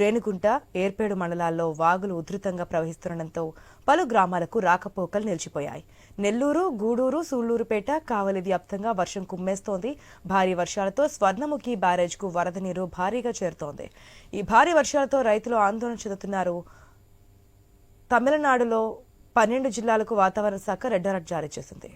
రేణిగుంట ఏర్పేడు మండలాల్లో వాగులు ఉధృతంగా ప్రవహిస్తుండటంతో పలు గ్రామాలకు రాకపోకలు నిలిచిపోయాయి. నెల్లూరు గూడూరు సూళ్ళూరుపేట కావలి వ్యాప్తంగా వర్షం కుమ్మేస్తోంది. భారీ వర్షాలతో స్వర్ణముఖి బ్యారేజ్కు వరద నీరు భారీగా చేరుతోంది. ఈ భారీ వర్షాలతో రైతులు ఆందోళన చెందుతున్నారు. తమిళనాడులో పన్నెండు జిల్లాలకు వాతావరణ శాఖ రెడ్ అలర్ట్ జారీ చేసింది.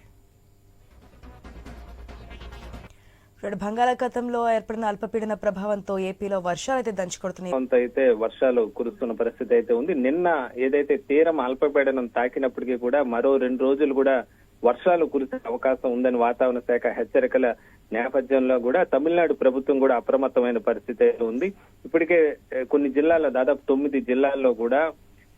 రెండు బంగాళాఖాతంలో ఏర్పడిన అల్పపీడన ప్రభావంతో ఏపీలో వర్షాలైతే దంచుకొడుతున్నాయి. కొంత అయితే వర్షాలు కురుస్తున్న పరిస్థితి అయితే ఉంది. నిన్న ఏదైతే తీరం అల్పపీడనం తాకినప్పటికీ కూడా మరో రెండు రోజులు కూడా వర్షాలు కురిసే అవకాశం ఉందని వాతావరణ శాఖ హెచ్చరికల నేపథ్యంలో కూడా తమిళనాడు ప్రభుత్వం కూడా అప్రమత్తమైన పరిస్థితి అయితే ఉంది. ఇప్పటికే కొన్ని జిల్లాల్లో దాదాపు తొమ్మిది జిల్లాల్లో కూడా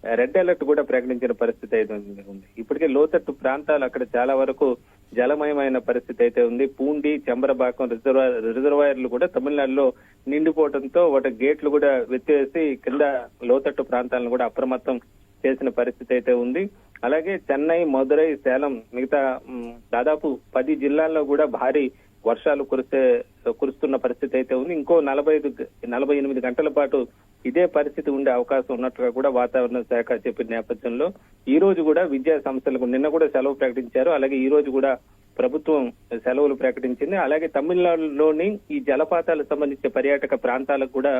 రెడ్ అలర్ట్ కూడా ప్రకటించిన పరిస్థితి అయితే ఉంది. ఇప్పటికే లోతట్టు ప్రాంతాలు అక్కడ చాలా వరకు జలమయమైన పరిస్థితి అయితే ఉంది. పూండి చంబరబాకం రిజర్వాయర్ రిజర్వాయర్లు కూడా తమిళనాడులో నిండిపోవడంతో వాటి గేట్లు కూడా వెత్తివేసి కింద లోతట్టు ప్రాంతాలను కూడా అప్రమత్తం చేసిన పరిస్థితి అయితే ఉంది. అలాగే చెన్నై మదురై సేలం మిగతా దాదాపు పది జిల్లాల్లో కూడా భారీ వర్షాలు కురిసే కురుస్తున్న పరిస్థితి అయితే ఉంది. ఇంకో నలభై ఐదు నలభై ఎనిమిది గంటల పాటు ఇదే పరిస్థితి ఉండే అవకాశం ఉన్నట్టుగా కూడా వాతావరణ శాఖ చెప్పిన నేపథ్యంలో ఈ రోజు కూడా విద్యా సంస్థలకు నిన్న కూడా సెలవు ప్రకటించారు. అలాగే ఈ రోజు కూడా ప్రభుత్వం సెలవులు ప్రకటించింది. అలాగే తమిళనాడులోని ఈ జలపాతాలకు సంబంధించిన పర్యాటక ప్రాంతాలకు కూడా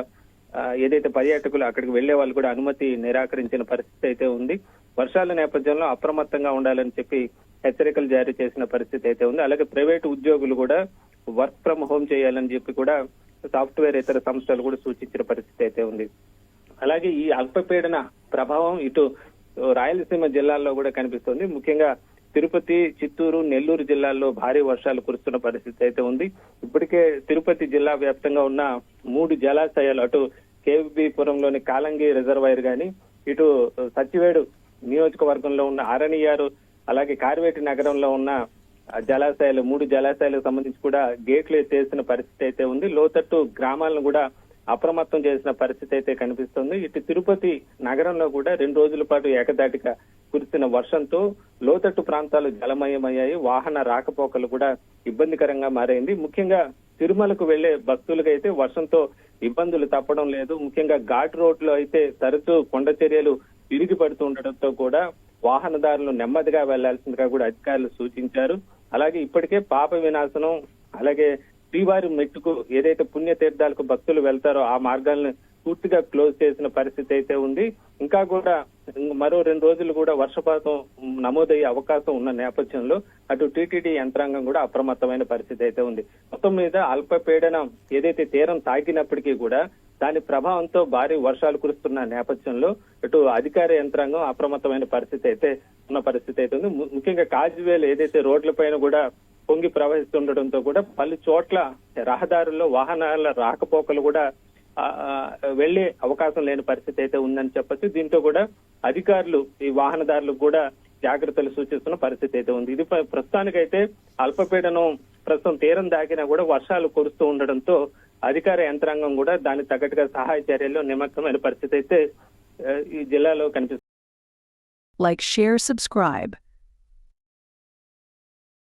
ఏదైతే పర్యాటకులు అక్కడికి వెళ్ళే వాళ్ళు కూడా అనుమతి నిరాకరించిన పరిస్థితి అయితే ఉంది. వర్షాల నేపథ్యంలో అప్రమత్తంగా ఉండాలని చెప్పి హెచ్చరికలు జారీ చేసిన పరిస్థితి అయితే ఉంది. అలాగే ప్రైవేటు ఉద్యోగులు కూడా వర్క్ ఫ్రం హోమ్ చేయాలని చెప్పి కూడా సాఫ్ట్వేర్ ఇతర సంస్థలు కూడా సూచించిన పరిస్థితి అయితే ఉంది. అలాగే ఈ అల్పపీడన ప్రభావం ఇటు రాయలసీమ జిల్లాల్లో కూడా కనిపిస్తుంది. ముఖ్యంగా తిరుపతి చిత్తూరు నెల్లూరు జిల్లాల్లో భారీ వర్షాలు కురుస్తున్న పరిస్థితి అయితే ఉంది. ఇప్పటికే తిరుపతి జిల్లా వ్యాప్తంగా ఉన్న మూడు జలాశయాలు అటు కేవీపురంలోని కాలంగి రిజర్వాయర్ గాని ఇటు సచివేడు నియోజకవర్గంలో ఉన్న ఆరణియారు అలాగే కార్వేటి నగరంలో ఉన్న జలాశయాలు మూడు జలాశయాలకు సంబంధించి కూడా గేట్లు ఎత్తేసిన పరిస్థితి అయితే ఉంది. లోతట్టు గ్రామాలను కూడా అప్రమత్తం చేసిన పరిస్థితి అయితే కనిపిస్తుంది. ఇటు తిరుపతి నగరంలో కూడా రెండు రోజుల పాటు ఏకదాటిగా కురిసిన వర్షంతో లోతట్టు ప్రాంతాలు జలమయమయ్యాయి. వాహన రాకపోకలు కూడా ఇబ్బందికరంగా మారైంది ముఖ్యంగా తిరుమలకు వెళ్ళే భక్తులకు అయితే వర్షంతో ఇబ్బందులు తప్పడం లేదు. ముఖ్యంగా ఘాట్ రోడ్లు అయితే తరచూ కొండ చర్యలు ఇరిగి పడుతుండటంతో ఉండడంతో కూడా వాహనదారులు నెమ్మదిగా వెళ్ళాల్సిందిగా కూడా అధికారులు సూచించారు. అలాగే ఇప్పటికే పాప వినాశనం అలాగే శ్రీవారి మెట్టుకు ఏదైతే పుణ్యతీర్థాలకు భక్తులు వెళ్తారో ఆ మార్గాలను పూర్తిగా క్లోజ్ చేసిన పరిస్థితి అయితే ఉంది. ఇంకా కూడా మరో రెండు రోజులు కూడా వర్షపాతం నమోదయ్యే అవకాశం ఉన్న నేపథ్యంలో అటు టీటీడీ యంత్రాంగం కూడా అప్రమత్తమైన పరిస్థితి అయితే ఉంది. మొత్తం మీద అల్పపీడనం ఏదైతే తీరం తాకినప్పటికీ కూడా దాని ప్రభావంతో భారీ వర్షాలు కురుస్తున్న నేపథ్యంలో ఇటు అధికార యంత్రాంగం అప్రమత్తమైన పరిస్థితి అయితే ఉన్న పరిస్థితి అయితే ఉంది. ముఖ్యంగా కాజువేలు ఏదైతే రోడ్లపైన కూడా పొంగి ప్రవహిస్తుండటంతో కూడా పలు చోట్ల రహదారుల్లో వాహనాల రాకపోకలు కూడా వెళ్ళే అవకాశం లేని పరిస్థితి అయితే ఉందని చెప్పొచ్చు. దీంతో కూడా అధికారులు ఈ వాహనదారులకు కూడా జాగ్రత్తలు సూచిస్తున్న పరిస్థితి అయితే ఉంది. ఇది ప్రస్తుతానికైతే అల్పపీడనం ప్రస్తుతం తీరం దాకినా కూడా వర్షాలు కురుస్తూ ఉండడంతో అధికార యంత్రాంగం కూడా దానికి తగ్గట్టుగా సహాయ చర్యల్లో నిమగ్నమైన పరిస్థితి అయితే ఈ జిల్లాలో కనిపిస్తుంది. Like share subscribe